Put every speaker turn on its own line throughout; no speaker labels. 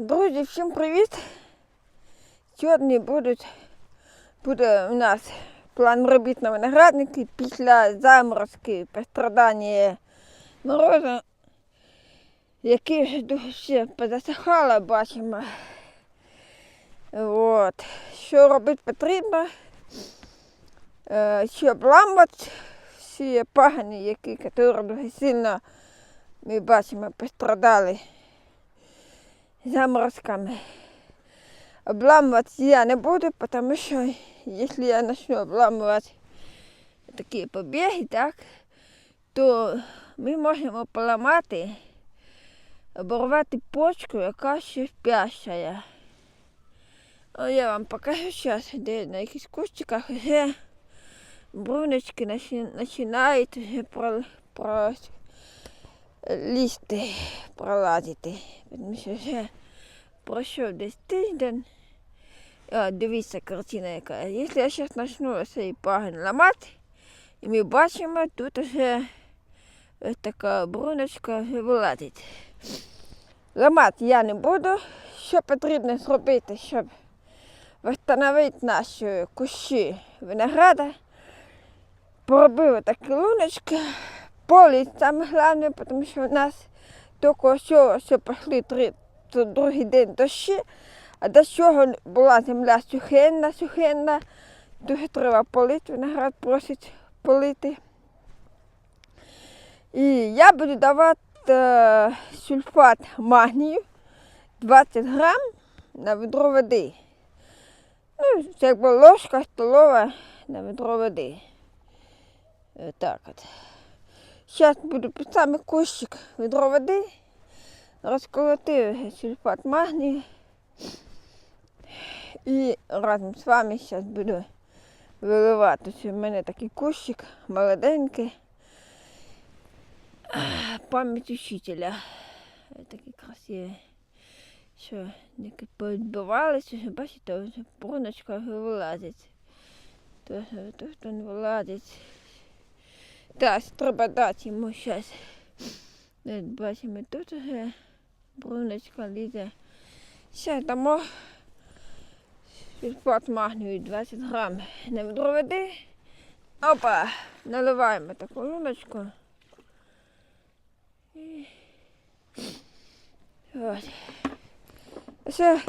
Друзі, всім привіт! Сьогодні будуть, буде у нас план робіт на виноградники після заморозки пострадання морозу, які вже дуже позасихали, бачимо. От. Що робити потрібно, Е, щоб ламати всі пагани, які дуже сильно ми бачимо пострадали заморозками. Обламывать я не буду, потому что если я начну обламывать такі побіги, так, то ми можемо поламати, оборвати почку, яка ще спящая. О, я вам покажу зараз, де на якихось кущиках вже бруночки починають вже про, про лізти, пролазити. Тому що вже пройшов десь тиждень. А, дивіться картина яка. Якщо я зараз почну цей пагін ламати, і ми бачимо, тут вже ось така бруночка вже вилазить. Ламати я не буду. Що потрібно зробити, щоб встановити наші кущі винограда? Поробив такі луночки. Полі саме головне, тому що у нас тільки що, що пішли три, то другий день дощі, а до цього була земля сухенна, сухенна. Дуже треба полити, виноград просить полити. І я буду давати е, сульфат магнію 20 грам на відро води. Ну, це якби ложка столова на відро води. Так от. Зараз буду під саме кущик відро води, розколотив сульфат магнію. І разом з вами зараз буду виливати. У мене такий кущик молоденький. Пам'ять учителя. Такий красивий. Що які повідбивалися, бачите, ось бруночка вже вилазить. То, то, то не вилазить. Так, треба дати йому зараз. Бачимо, тут вже бруночка лізе. Зараз дамо сульфат магнію 20 грам на відро води. Опа, наливаємо таку луночку. І... Ще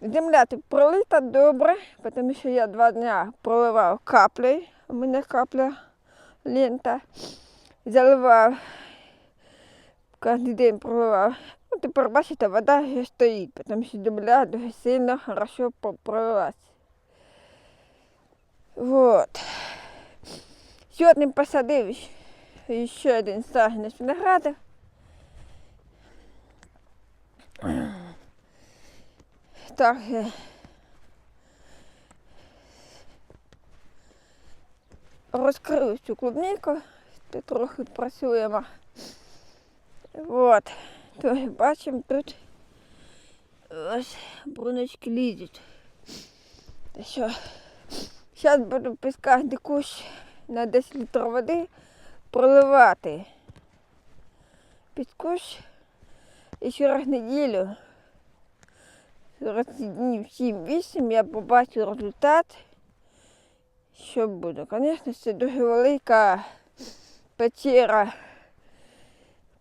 земля тут пролита добре, тому що я два дня проливав каплею. У мене капля лента. Заливав. Кожен день проливав. Ну, тепер бачите, вода вже стоїть, тому що земля дуже сильно хорошо пролилась. Вот. Сьогодні посадив ще один саженець винограда. Так, е, розкрив цю клубніку, трохи працюємо. От, тож бачимо тут ось бруночки лізуть. Що, зараз буду під кущ на 10 літрів води проливати. Під кущ і через неділю, через днів 7-8 я побачу результат що буде? Звісно, це дуже велика печера.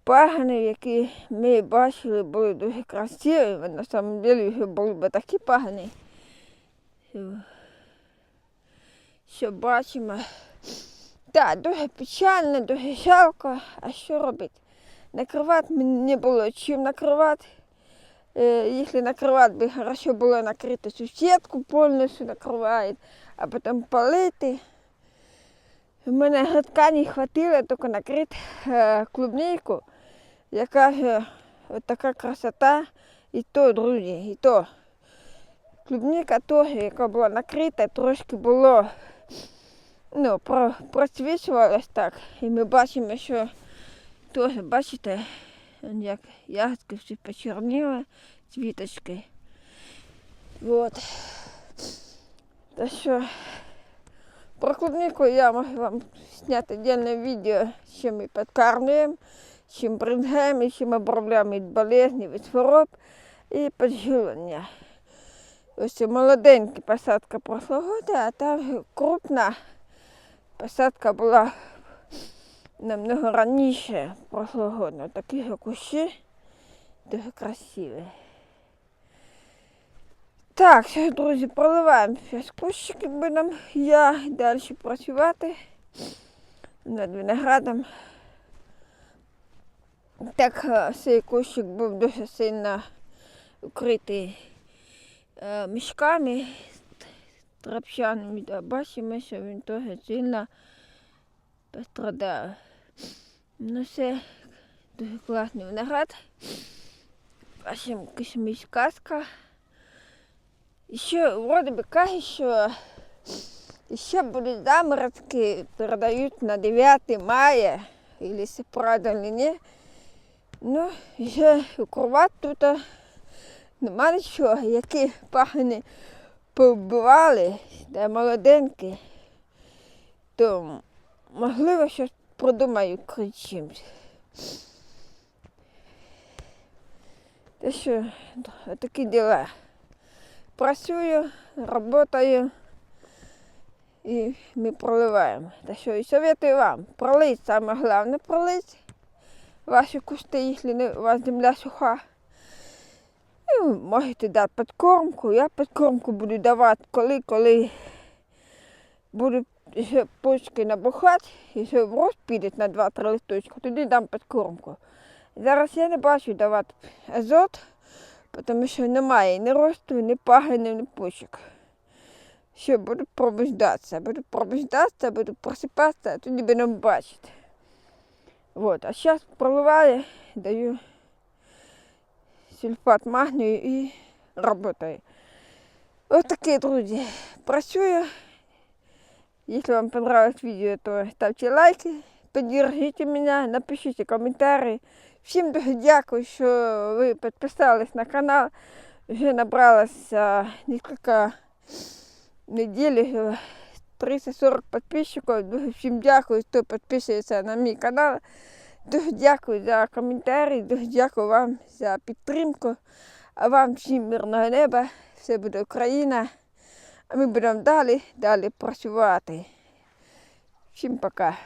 Пагани, які ми бачили, були дуже красиві. На самом деле вже були б такі пагани. Що, бачимо. Так, дуже печально, дуже жалко. А що робити? Накривати мені не було чим накривати. Е, Якщо накривати би хорошо було накрити цю сітку, повністю накривають а потім полити. У мене грядка не хватило тільки накрити е, клубнійку, яка ж от така красота. І то, друзі, і то. Клубніка теж, яка була накрита, трошки було, ну, про, просвічувалось так. І ми бачимо, що теж, бачите, як ягодки всі почерніли, цвіточки. Вот. Та що про клубнику я можу вам зняти отдельне відео, чим ми підкармлюємо, чим брингаємо, чим обробляємо від болезней, від хвороб. і підживлення. Ось молоденька посадка прошлого а та вже крупна посадка була намного раніше прошлого року. Такі ж кущі дуже красиві. Так, друзі, проливаємо зараз кущики будемо я далі працювати над виноградом. Так, е, цей кущик був дуже сильно укритий е, мішками трапчаними. Да, бачимо, що він теж сильно пострадав. Ну все, дуже класний виноград. Бачимо кишміш казка. Ще вроде би каже, що ще будуть заморозки, передають на 9 мая, или це правда, ні. Ну, ще укривати тут нема нічого, які пагани повбивали, де молоденькі, то можливо щось продумаю чимось. Та що, такі діла. Працюю, працюю і ми проливаємо. Та що і советую вам пролить, саме головне пролить ваші кусти, якщо у вас земля суха. І ви можете дати підкормку. Я підкормку буду давати, коли, коли буду почки набухати, ще в рост піде на 2-3 листочки, тоді дам підкормку. Зараз я не бачу давати азот, тому що немає ні росту, ні пагонів, ні почок. Ще буду пробуждатися, буду пробуждатися, буду просипатися, а тоді будемо бачити. Вот. А зараз проливаю, даю сульфат магнію і працюю. Ось таке, друзі. Працюю. Если вам понравилось видео, то ставьте лайки, поддержите меня, напишите комментарии. Всім дуже дякую, що ви підписались на канал. Вже набралось а, несколько недель, уже 340 підписчиків. Дуже всім дякую, хто підписується на мій канал. Дуже дякую за коментарі, дуже дякую вам за підтримку. А вам всім мирного неба. Все буде Україна. А ми будемо далі, далі працювати. Всім пока.